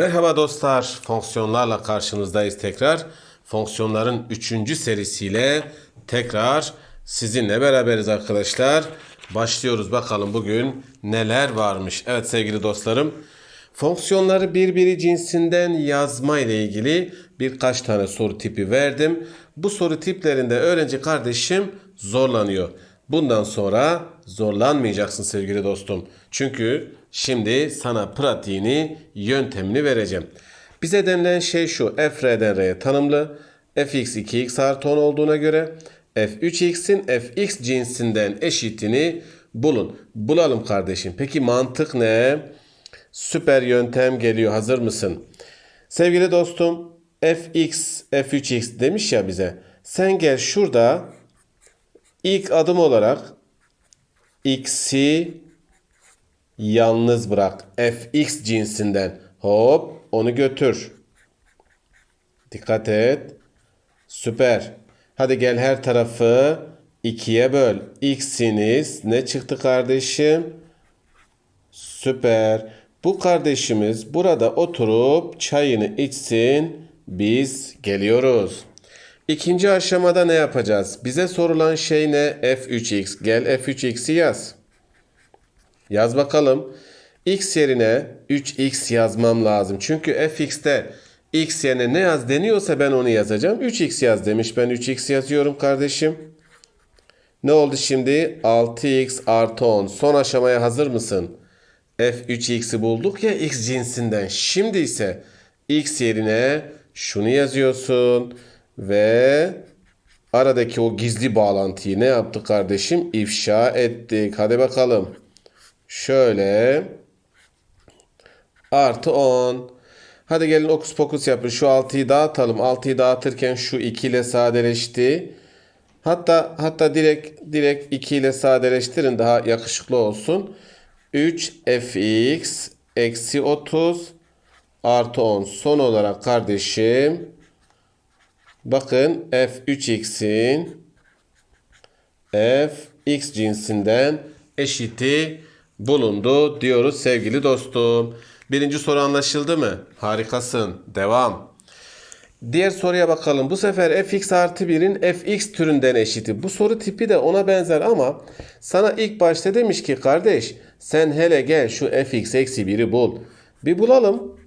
Merhaba dostlar, fonksiyonlarla karşınızdayız tekrar. Fonksiyonların 3. serisiyle tekrar sizinle beraberiz arkadaşlar. Başlıyoruz bakalım bugün neler varmış. Evet sevgili dostlarım, fonksiyonları birbiri cinsinden yazma ile ilgili birkaç tane soru tipi verdim. Bu soru tiplerinde öğrenci kardeşim zorlanıyor. Bundan sonra zorlanmayacaksın sevgili dostum. Çünkü şimdi sana pratiğini, yöntemini vereceğim. Bize denilen şey şu. f r'den r'ye tanımlı. fx 2x artı 10 olduğuna göre f3x'in fx cinsinden eşitini bulun. Bulalım kardeşim. Peki mantık ne? Süper yöntem geliyor. Hazır mısın? Sevgili dostum fx, f3x demiş ya bize. Sen gel şurada İlk adım olarak x'i yalnız bırak. fx cinsinden. Hop onu götür. Dikkat et. Süper. Hadi gel her tarafı ikiye böl. x'iniz ne çıktı kardeşim? Süper. Bu kardeşimiz burada oturup çayını içsin. Biz geliyoruz. İkinci aşamada ne yapacağız? Bize sorulan şey ne? f3x. Gel f3x'i yaz. Yaz bakalım. x yerine 3x yazmam lazım. Çünkü fx'te x yerine ne yaz deniyorsa ben onu yazacağım. 3x yaz demiş. Ben 3x yazıyorum kardeşim. Ne oldu şimdi? 6x artı 10. Son aşamaya hazır mısın? f3x'i bulduk ya x cinsinden. Şimdi ise x yerine şunu yazıyorsun. Ve aradaki o gizli bağlantıyı ne yaptık kardeşim? İfşa ettik. Hadi bakalım. Şöyle. Artı 10. Hadi gelin okus pokus yapın. Şu 6'yı dağıtalım. 6'yı dağıtırken şu 2 ile sadeleşti. Hatta hatta direkt direkt 2 ile sadeleştirin daha yakışıklı olsun. 3 fx eksi 30 artı 10. Son olarak kardeşim Bakın f3x'in fx cinsinden eşiti bulundu diyoruz sevgili dostum. Birinci soru anlaşıldı mı? Harikasın. Devam. Diğer soruya bakalım. Bu sefer fx artı 1'in fx türünden eşiti. Bu soru tipi de ona benzer ama sana ilk başta demiş ki kardeş sen hele gel şu fx eksi 1'i bul. Bir bulalım.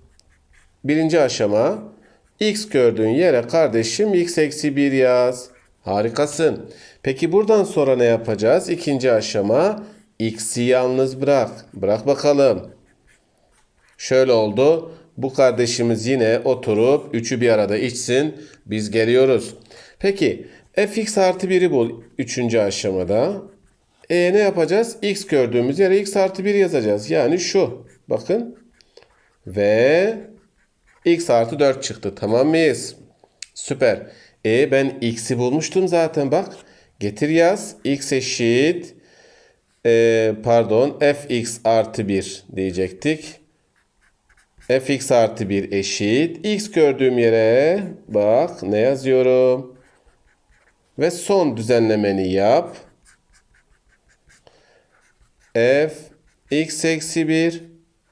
Birinci aşama. X gördüğün yere kardeşim x eksi 1 yaz. Harikasın. Peki buradan sonra ne yapacağız? İkinci aşama x'i yalnız bırak. Bırak bakalım. Şöyle oldu. Bu kardeşimiz yine oturup 3'ü bir arada içsin. Biz geliyoruz. Peki fx artı 1'i bul 3. aşamada. E ne yapacağız? x gördüğümüz yere x artı 1 yazacağız. Yani şu. Bakın. Ve x artı 4 çıktı. Tamam mıyız? Süper. E ben x'i bulmuştum zaten bak. Getir yaz. x eşit e, pardon fx artı 1 diyecektik. fx artı 1 eşit. x gördüğüm yere bak ne yazıyorum. Ve son düzenlemeni yap. f x eksi 1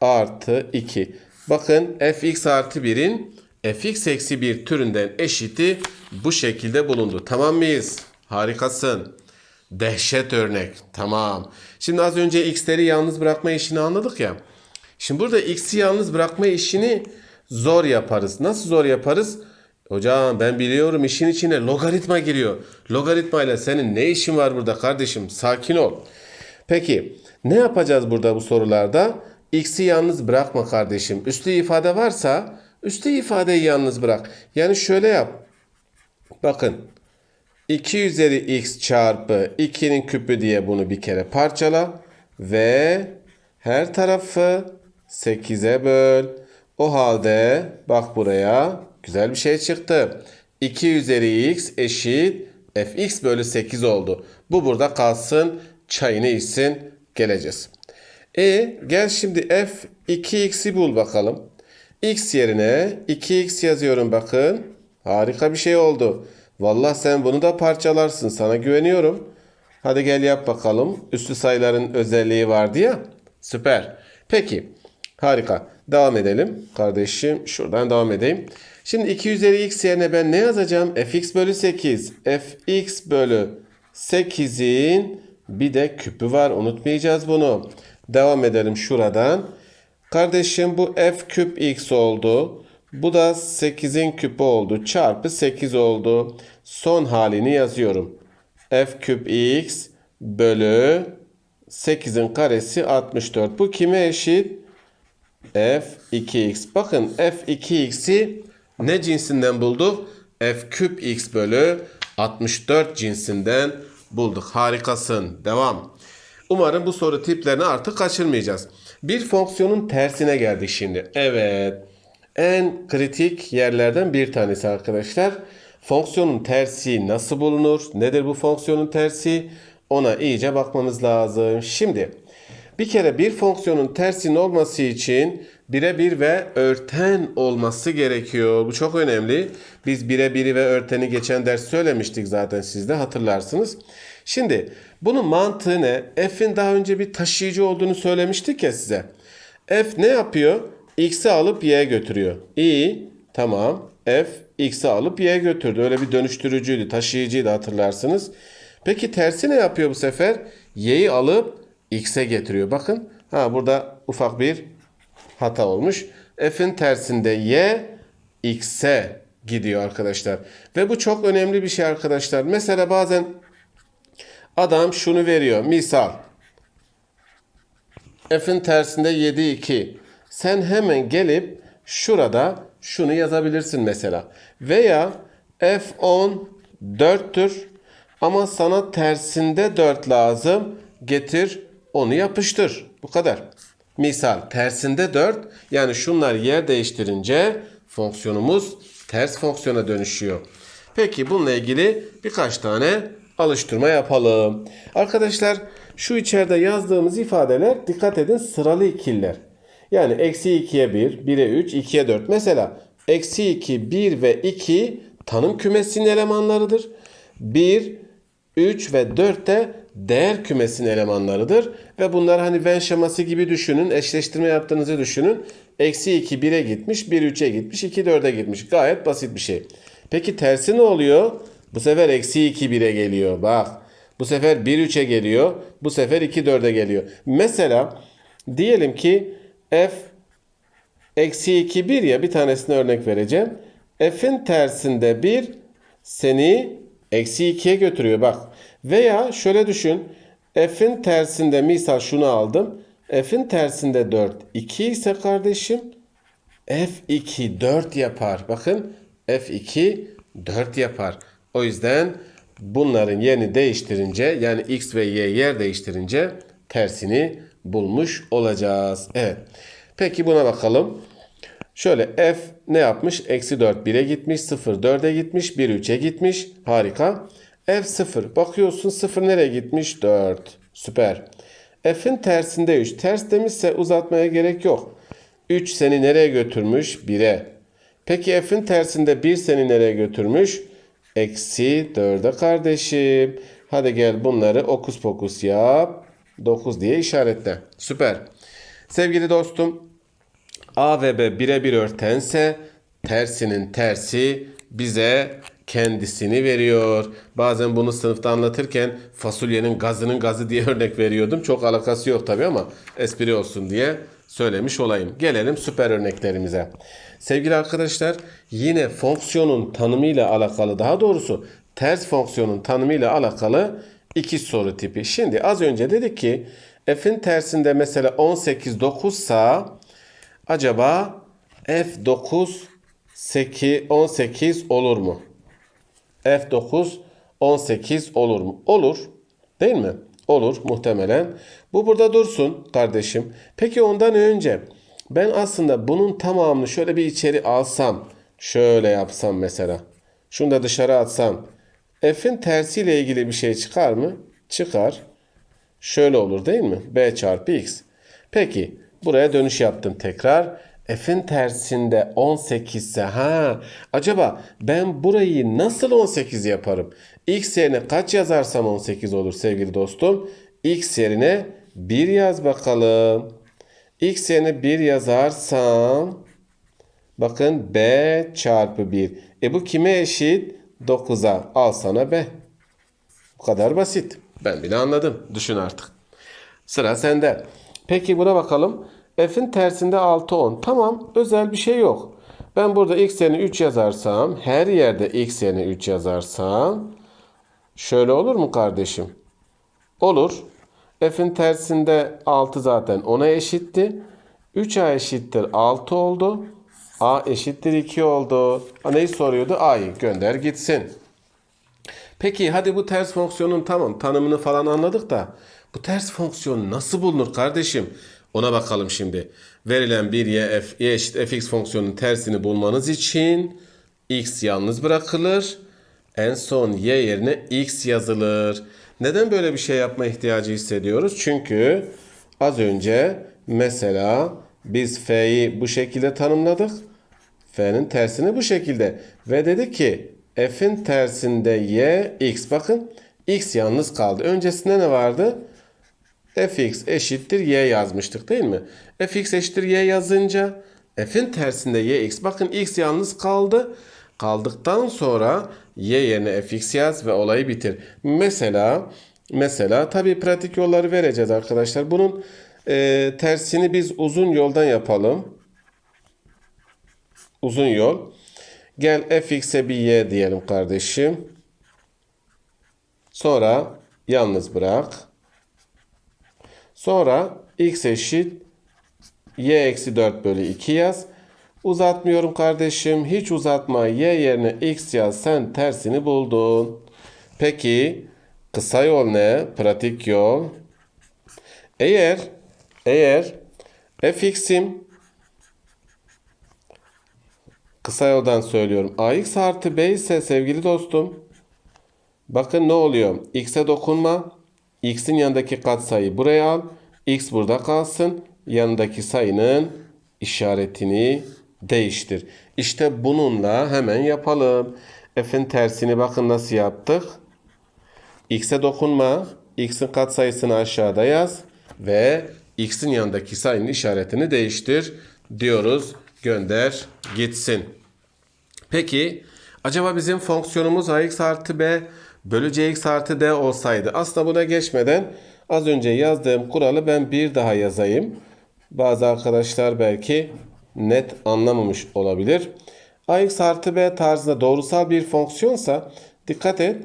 artı 2. Bakın fx artı 1'in fx eksi 1 türünden eşiti bu şekilde bulundu. Tamam mıyız? Harikasın. Dehşet örnek. Tamam. Şimdi az önce x'leri yalnız bırakma işini anladık ya. Şimdi burada x'i yalnız bırakma işini zor yaparız. Nasıl zor yaparız? Hocam ben biliyorum işin içine logaritma giriyor. Logaritma ile senin ne işin var burada kardeşim? Sakin ol. Peki ne yapacağız burada bu sorularda? X'i yalnız bırakma kardeşim. Üslü ifade varsa üslü ifadeyi yalnız bırak. Yani şöyle yap. Bakın. 2 üzeri x çarpı 2'nin küpü diye bunu bir kere parçala. Ve her tarafı 8'e böl. O halde bak buraya güzel bir şey çıktı. 2 üzeri x eşit fx bölü 8 oldu. Bu burada kalsın. Çayını içsin. Geleceğiz. E gel şimdi f 2x'i bul bakalım. x yerine 2x yazıyorum bakın. Harika bir şey oldu. Vallahi sen bunu da parçalarsın. Sana güveniyorum. Hadi gel yap bakalım. Üslü sayıların özelliği vardı ya. Süper. Peki. Harika. Devam edelim kardeşim. Şuradan devam edeyim. Şimdi 2 üzeri x yerine ben ne yazacağım? fx bölü 8. fx bölü 8'in bir de küpü var. Unutmayacağız bunu. Devam edelim şuradan. Kardeşim bu f küp x oldu. Bu da 8'in küpü oldu. Çarpı 8 oldu. Son halini yazıyorum. f küp x bölü 8'in karesi 64. Bu kime eşit? f2x. Bakın f2x'i ne cinsinden bulduk? f küp x bölü 64 cinsinden bulduk. Harikasın. Devam. Umarım bu soru tiplerini artık kaçırmayacağız. Bir fonksiyonun tersine geldik şimdi. Evet. En kritik yerlerden bir tanesi arkadaşlar. Fonksiyonun tersi nasıl bulunur? Nedir bu fonksiyonun tersi? Ona iyice bakmamız lazım. Şimdi bir kere bir fonksiyonun tersinin olması için birebir ve örten olması gerekiyor. Bu çok önemli. Biz birebiri ve örteni geçen ders söylemiştik zaten siz de hatırlarsınız. Şimdi bunun mantığı ne? F'in daha önce bir taşıyıcı olduğunu söylemiştik ya size. F ne yapıyor? X'i alıp Y'ye götürüyor. İyi. Tamam. F X'i alıp Y'ye götürdü. Öyle bir dönüştürücüydü. Taşıyıcıydı hatırlarsınız. Peki tersi ne yapıyor bu sefer? Y'yi alıp X'e getiriyor. Bakın. Ha burada ufak bir hata olmuş. F'in tersinde Y X'e gidiyor arkadaşlar. Ve bu çok önemli bir şey arkadaşlar. Mesela bazen adam şunu veriyor. Misal F'in tersinde 7 2. Sen hemen gelip şurada şunu yazabilirsin mesela. Veya F10 4'tür ama sana tersinde 4 lazım. Getir onu yapıştır. Bu kadar. Misal tersinde 4 yani şunlar yer değiştirince fonksiyonumuz ters fonksiyona dönüşüyor. Peki bununla ilgili birkaç tane alıştırma yapalım. Arkadaşlar şu içeride yazdığımız ifadeler dikkat edin sıralı ikiller. Yani eksi 2'ye 1, 1'e 3, 2'ye 4. Mesela eksi 2, 1 ve 2 tanım kümesinin elemanlarıdır. 1, 3 ve 4 de değer kümesinin elemanlarıdır. Ve bunlar hani Venn şeması gibi düşünün. Eşleştirme yaptığınızı düşünün. Eksi 2 1'e gitmiş, 1 3'e gitmiş, 2 4'e gitmiş. Gayet basit bir şey. Peki tersi ne oluyor? Bu sefer eksi 2 1'e geliyor. Bak. Bu sefer 1 3'e geliyor. Bu sefer 2 4'e geliyor. Mesela diyelim ki f eksi 2 1 ya bir tanesine örnek vereceğim. F'in tersinde 1 seni eksi 2'ye götürüyor bak. Veya şöyle düşün. F'in tersinde misal şunu aldım. F'in tersinde 4 2 ise kardeşim F2 4 yapar. Bakın F2 4 yapar. O yüzden bunların yerini değiştirince yani X ve Y yer değiştirince tersini bulmuş olacağız. Evet. Peki buna bakalım. Şöyle f ne yapmış? Eksi 4 1'e gitmiş. 0 4'e gitmiş. 1 3'e gitmiş. Harika. f 0. Bakıyorsun 0 nereye gitmiş? 4. Süper. f'in tersinde 3. Ters demişse uzatmaya gerek yok. 3 seni nereye götürmüş? 1'e. Peki f'in tersinde 1 seni nereye götürmüş? Eksi 4'e kardeşim. Hadi gel bunları okus pokus yap. 9 diye işaretle. Süper. Sevgili dostum A ve B birebir örtense tersinin tersi bize kendisini veriyor. Bazen bunu sınıfta anlatırken fasulyenin gazının gazı diye örnek veriyordum. Çok alakası yok tabii ama espri olsun diye söylemiş olayım. Gelelim süper örneklerimize. Sevgili arkadaşlar yine fonksiyonun tanımıyla alakalı daha doğrusu ters fonksiyonun tanımıyla alakalı iki soru tipi. Şimdi az önce dedik ki f'in tersinde mesela 18 9 sa acaba f9 8 18 olur mu? f9 18 olur mu? Olur. Değil mi? Olur muhtemelen. Bu burada dursun kardeşim. Peki ondan önce ben aslında bunun tamamını şöyle bir içeri alsam, şöyle yapsam mesela. Şunu da dışarı atsam. F'in tersiyle ilgili bir şey çıkar mı? Çıkar. Şöyle olur değil mi? B çarpı x. Peki buraya dönüş yaptım tekrar. F'in tersinde 18 ise ha acaba ben burayı nasıl 18 yaparım? X yerine kaç yazarsam 18 olur sevgili dostum? X yerine 1 yaz bakalım. x yerine 1 yazarsam bakın b çarpı 1. E bu kime eşit? 9'a. Al sana b. Bu kadar basit. Ben bile anladım. Düşün artık. Sıra sende. Peki buna bakalım. F'in tersinde 6 10. Tamam. Özel bir şey yok. Ben burada x yerine 3 yazarsam, her yerde x yerine 3 yazarsam şöyle olur mu kardeşim? Olur. F'in tersinde 6 zaten 10'a eşitti. 3A eşittir 6 oldu. A eşittir 2 oldu. Ha, neyi soruyordu? A'yı gönder gitsin. Peki hadi bu ters fonksiyonun tamam tanımını falan anladık da bu ters fonksiyon nasıl bulunur kardeşim? Ona bakalım şimdi. Verilen bir y, f, y eşit fx fonksiyonun tersini bulmanız için x yalnız bırakılır. En son y yerine x yazılır. Neden böyle bir şey yapma ihtiyacı hissediyoruz? Çünkü az önce mesela biz f'yi bu şekilde tanımladık. F'nin tersini bu şekilde. Ve dedi ki f'in tersinde y x. Bakın x yalnız kaldı. Öncesinde ne vardı? Fx eşittir y yazmıştık değil mi? fx eşittir y yazınca f'in tersinde yx. Bakın x yalnız kaldı. Kaldıktan sonra y yerine fx yaz ve olayı bitir. Mesela mesela tabii pratik yolları vereceğiz arkadaşlar. Bunun e, tersini biz uzun yoldan yapalım. Uzun yol. Gel fx'e bir y diyelim kardeşim. Sonra yalnız bırak. Sonra x eşit y eksi 4 bölü 2 yaz. Uzatmıyorum kardeşim. Hiç uzatma. Y yerine x yaz. Sen tersini buldun. Peki kısa yol ne? Pratik yol. Eğer eğer fx'im kısa yoldan söylüyorum. ax artı b ise sevgili dostum bakın ne oluyor? x'e dokunma. X'in yanındaki katsayı buraya al. x burada kalsın. Yanındaki sayının işaretini değiştir. İşte bununla hemen yapalım. F'in tersini bakın nasıl yaptık. X'e dokunma. X'in katsayısını aşağıda yaz. Ve X'in yanındaki sayının işaretini değiştir diyoruz. Gönder gitsin. Peki acaba bizim fonksiyonumuz ax artı b bölü cx artı d olsaydı. Aslında buna geçmeden az önce yazdığım kuralı ben bir daha yazayım. Bazı arkadaşlar belki net anlamamış olabilir. ax artı b tarzında doğrusal bir fonksiyonsa dikkat et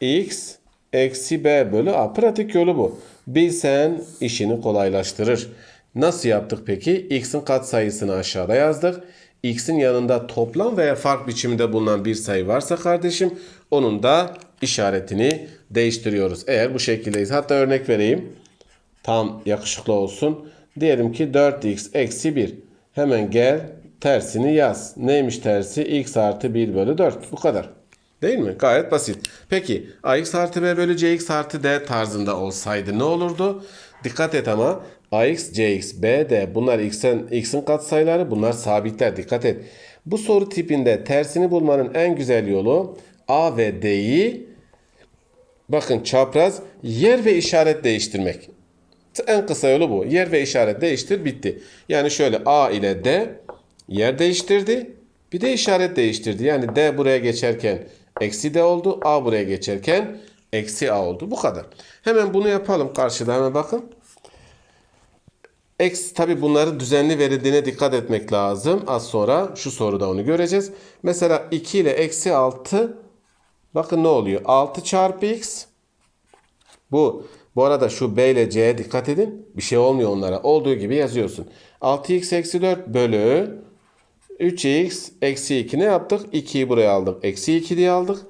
x eksi b bölü a. Pratik yolu bu. Bilsen işini kolaylaştırır. Nasıl yaptık peki? x'in katsayısını aşağıda yazdık. x'in yanında toplam veya fark biçiminde bulunan bir sayı varsa kardeşim onun da işaretini değiştiriyoruz. Eğer bu şekildeyiz. Hatta örnek vereyim. Tam yakışıklı olsun. Diyelim ki 4x eksi 1. Hemen gel tersini yaz. Neymiş tersi? x artı 1 bölü 4. Bu kadar. Değil mi? Gayet basit. Peki ax artı b bölü cx artı d tarzında olsaydı ne olurdu? Dikkat et ama ax, cx, b, d bunlar x'in x'in katsayıları bunlar sabitler. Dikkat et. Bu soru tipinde tersini bulmanın en güzel yolu a ve d'yi bakın çapraz yer ve işaret değiştirmek. En kısa yolu bu. Yer ve işaret değiştir bitti. Yani şöyle A ile D yer değiştirdi. Bir de işaret değiştirdi. Yani D buraya geçerken eksi D oldu. A buraya geçerken eksi A oldu. Bu kadar. Hemen bunu yapalım karşıda hemen bakın. X tabi bunların düzenli verildiğine dikkat etmek lazım. Az sonra şu soruda onu göreceğiz. Mesela 2 ile eksi 6 bakın ne oluyor? 6 çarpı x bu bu arada şu B ile C'ye dikkat edin. Bir şey olmuyor onlara. Olduğu gibi yazıyorsun. 6x eksi 4 bölü 3x eksi 2 ne yaptık? 2'yi buraya aldık. Eksi 2 diye aldık.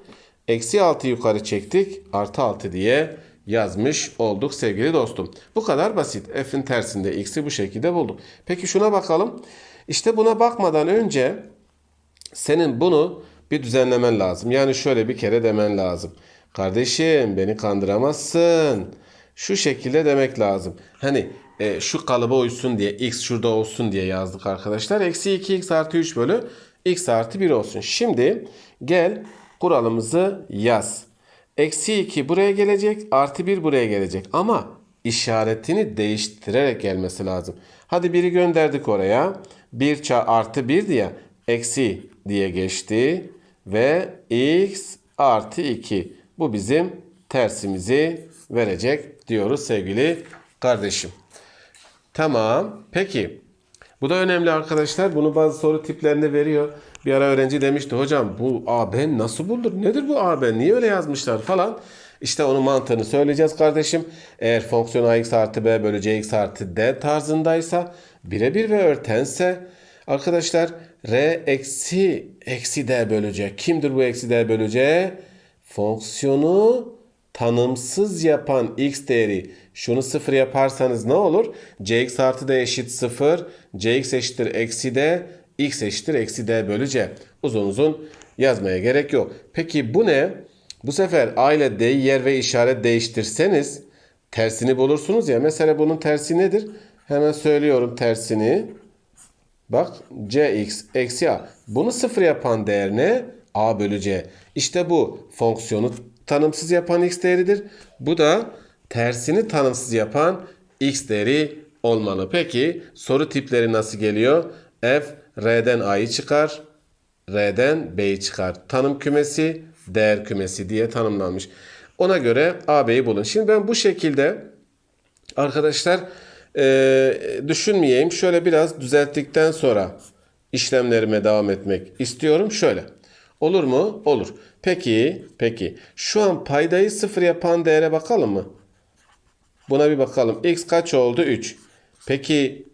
Eksi 6 yukarı çektik. Artı 6 diye yazmış olduk sevgili dostum. Bu kadar basit. F'in tersinde x'i bu şekilde bulduk. Peki şuna bakalım. İşte buna bakmadan önce senin bunu bir düzenlemen lazım. Yani şöyle bir kere demen lazım. Kardeşim beni kandıramazsın. Şu şekilde demek lazım. Hani e, şu kalıba uysun diye x şurada olsun diye yazdık arkadaşlar. Eksi 2x artı 3 bölü x artı 1 olsun. Şimdi gel kuralımızı yaz. Eksi 2 buraya gelecek artı 1 buraya gelecek. Ama işaretini değiştirerek gelmesi lazım. Hadi biri gönderdik oraya. 1 ça artı 1 diye eksi diye geçti. Ve x artı 2. Bu bizim tersimizi verecek diyoruz sevgili kardeşim. Tamam. Peki. Bu da önemli arkadaşlar. Bunu bazı soru tiplerinde veriyor. Bir ara öğrenci demişti hocam bu AB nasıl bulur? Nedir bu AB? Niye öyle yazmışlar falan. İşte onun mantığını söyleyeceğiz kardeşim. Eğer fonksiyon ax artı b bölü cx artı d tarzındaysa birebir ve örtense arkadaşlar r eksi eksi d bölü c. Kimdir bu eksi d bölü c? Fonksiyonu tanımsız yapan x değeri şunu sıfır yaparsanız ne olur? cx artı d eşit sıfır, cx eşittir eksi d, x eşittir eksi d bölü c. Uzun uzun yazmaya gerek yok. Peki bu ne? Bu sefer a ile d'yi yer ve işaret değiştirseniz tersini bulursunuz ya. Mesela bunun tersi nedir? Hemen söylüyorum tersini. Bak cx eksi a. Bunu sıfır yapan değer ne? a bölü c. İşte bu fonksiyonu tanımsız yapan x değeridir. Bu da tersini tanımsız yapan x değeri olmalı. Peki soru tipleri nasıl geliyor? F R'den A'yı çıkar. R'den B'yi çıkar. Tanım kümesi, değer kümesi diye tanımlanmış. Ona göre AB'yi bulun. Şimdi ben bu şekilde arkadaşlar e, düşünmeyeyim. Şöyle biraz düzelttikten sonra işlemlerime devam etmek istiyorum. Şöyle. Olur mu? Olur. Peki, peki. Şu an paydayı sıfır yapan değere bakalım mı? Buna bir bakalım. X kaç oldu? 3. Peki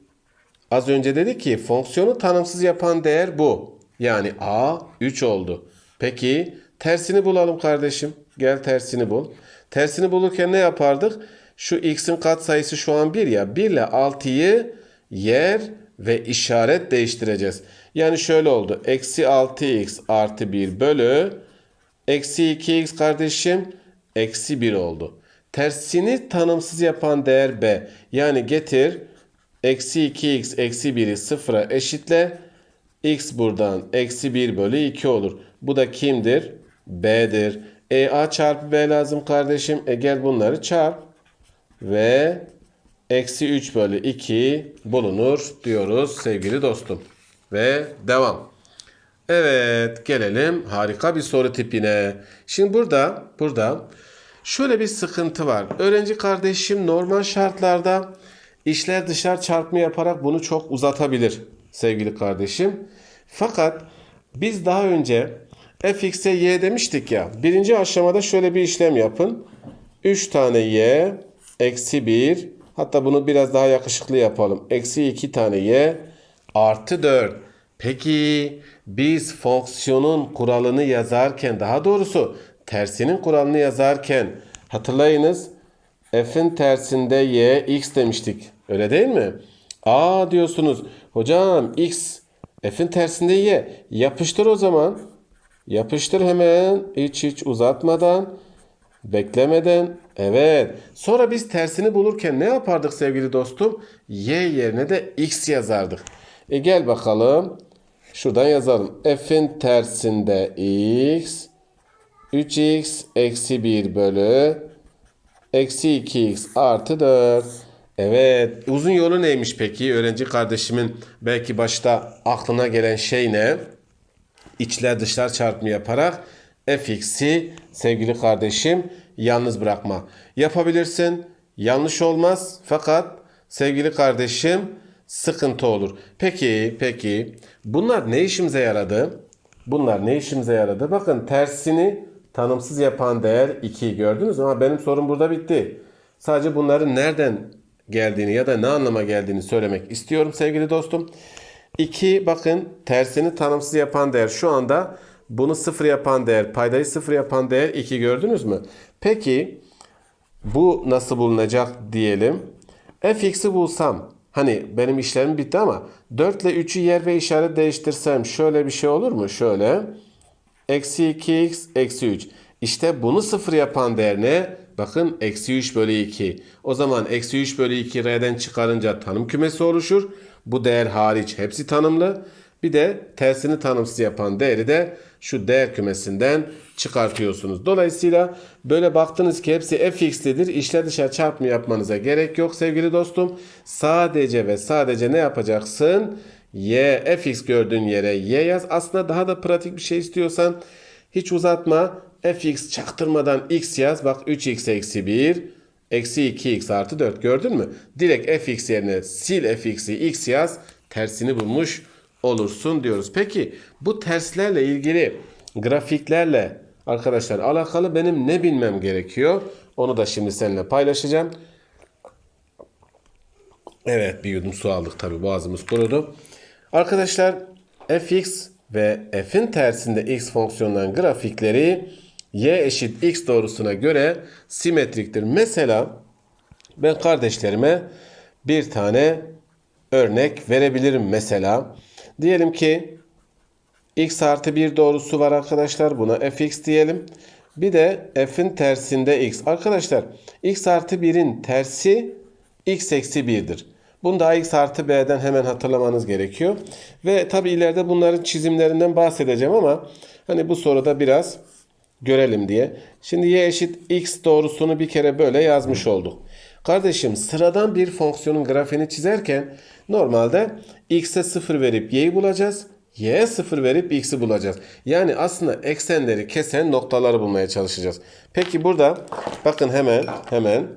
az önce dedi ki fonksiyonu tanımsız yapan değer bu. Yani A 3 oldu. Peki tersini bulalım kardeşim. Gel tersini bul. Tersini bulurken ne yapardık? Şu x'in katsayısı şu an 1 ya. 1 ile 6'yı yer ve işaret değiştireceğiz. Yani şöyle oldu. Eksi 6x artı 1 bölü eksi 2x kardeşim eksi 1 oldu. Tersini tanımsız yapan değer b. Yani getir eksi 2x eksi 1'i sıfıra eşitle. x buradan eksi 1 bölü 2 olur. Bu da kimdir? b'dir. E a çarpı b lazım kardeşim. E gel bunları çarp. Ve eksi 3 bölü 2 bulunur diyoruz sevgili dostum. Ve devam. Evet gelelim harika bir soru tipine. Şimdi burada burada şöyle bir sıkıntı var. Öğrenci kardeşim normal şartlarda işler dışarı çarpma yaparak bunu çok uzatabilir sevgili kardeşim. Fakat biz daha önce fx'e y demiştik ya. Birinci aşamada şöyle bir işlem yapın. 3 tane y eksi 1 hatta bunu biraz daha yakışıklı yapalım. Eksi 2 tane y artı 4. Peki biz fonksiyonun kuralını yazarken daha doğrusu tersinin kuralını yazarken hatırlayınız f'in tersinde y x demiştik. Öyle değil mi? Aa diyorsunuz hocam x f'in tersinde y yapıştır o zaman. Yapıştır hemen hiç hiç uzatmadan beklemeden evet. Sonra biz tersini bulurken ne yapardık sevgili dostum? Y yerine de x yazardık. E gel bakalım. Şuradan yazalım. F'in tersinde x 3x eksi 1 bölü eksi 2x artı 4. Evet. Uzun yolu neymiş peki? Öğrenci kardeşimin belki başta aklına gelen şey ne? İçler dışlar çarpımı yaparak fx'i sevgili kardeşim yalnız bırakma. Yapabilirsin. Yanlış olmaz. Fakat sevgili kardeşim sıkıntı olur. Peki, peki. Bunlar ne işimize yaradı? Bunlar ne işimize yaradı? Bakın tersini tanımsız yapan değer 2 gördünüz ama benim sorum burada bitti. Sadece bunların nereden geldiğini ya da ne anlama geldiğini söylemek istiyorum sevgili dostum. 2 bakın tersini tanımsız yapan değer şu anda bunu sıfır yapan değer paydayı sıfır yapan değer 2 gördünüz mü? Peki bu nasıl bulunacak diyelim. fx'i bulsam hani benim işlemim bitti ama 4 ile 3'ü yer ve işaret değiştirsem şöyle bir şey olur mu? Şöyle eksi 2x eksi 3. İşte bunu sıfır yapan değer ne? Bakın eksi 3 bölü 2. O zaman eksi 3 bölü 2 r'den çıkarınca tanım kümesi oluşur. Bu değer hariç hepsi tanımlı. Bir de tersini tanımsız yapan değeri de şu değer kümesinden çıkartıyorsunuz. Dolayısıyla böyle baktınız ki hepsi fx'lidir. İçler dışarı çarpımı yapmanıza gerek yok sevgili dostum. Sadece ve sadece ne yapacaksın? Y fx gördüğün yere y yaz. Aslında daha da pratik bir şey istiyorsan hiç uzatma. fx çaktırmadan x yaz. Bak 3x eksi 1 eksi 2x artı 4 gördün mü? Direkt fx yerine sil fx'i x yaz. Tersini bulmuş olursun diyoruz. Peki bu terslerle ilgili grafiklerle arkadaşlar alakalı benim ne bilmem gerekiyor? Onu da şimdi seninle paylaşacağım. Evet bir yudum su aldık tabi boğazımız kurudu. Arkadaşlar fx ve f'in tersinde x fonksiyonlarının grafikleri y eşit x doğrusuna göre simetriktir. Mesela ben kardeşlerime bir tane örnek verebilirim mesela. Diyelim ki x artı 1 doğrusu var arkadaşlar. Buna fx diyelim. Bir de f'in tersinde x. Arkadaşlar x artı 1'in tersi x eksi 1'dir. Bunu da x artı b'den hemen hatırlamanız gerekiyor. Ve tabi ileride bunların çizimlerinden bahsedeceğim ama hani bu soruda biraz görelim diye. Şimdi y eşit x doğrusunu bir kere böyle yazmış olduk. Kardeşim sıradan bir fonksiyonun grafiğini çizerken normalde x'e 0 verip y'yi bulacağız. y'ye 0 verip x'i bulacağız. Yani aslında eksenleri kesen noktaları bulmaya çalışacağız. Peki burada bakın hemen hemen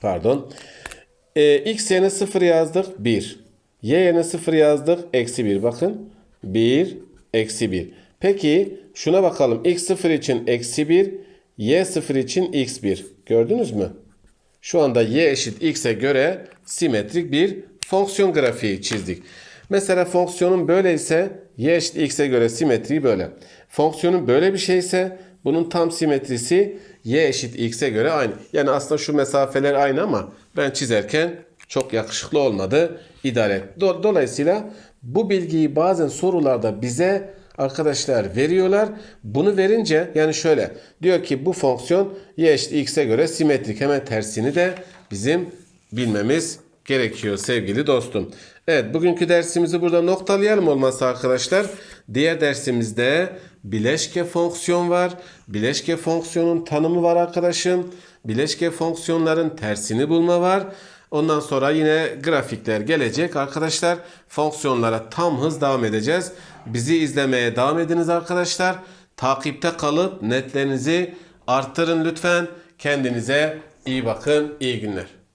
pardon. Ee, x yerine 0 yazdık 1. Y yerine 0 yazdık eksi 1. Bakın 1 eksi 1. Peki şuna bakalım. x 0 için eksi 1. Y 0 için x 1. Gördünüz mü? Şu anda y eşit x'e göre simetrik bir fonksiyon grafiği çizdik. Mesela fonksiyonun böyle ise y eşit x'e göre simetriği böyle. Fonksiyonun böyle bir şeyse bunun tam simetrisi y eşit x'e göre aynı. Yani aslında şu mesafeler aynı ama ben çizerken çok yakışıklı olmadı. İdare et. Do- Dolayısıyla bu bilgiyi bazen sorularda bize arkadaşlar veriyorlar. Bunu verince yani şöyle diyor ki bu fonksiyon y eşit x'e göre simetrik. Hemen tersini de bizim bilmemiz gerekiyor sevgili dostum. Evet bugünkü dersimizi burada noktalayalım olmazsa arkadaşlar. Diğer dersimizde bileşke fonksiyon var. Bileşke fonksiyonun tanımı var arkadaşım. Bileşke fonksiyonların tersini bulma var. Ondan sonra yine grafikler gelecek arkadaşlar. Fonksiyonlara tam hız devam edeceğiz. Bizi izlemeye devam ediniz arkadaşlar. Takipte kalıp netlerinizi arttırın lütfen. Kendinize iyi bakın. İyi günler.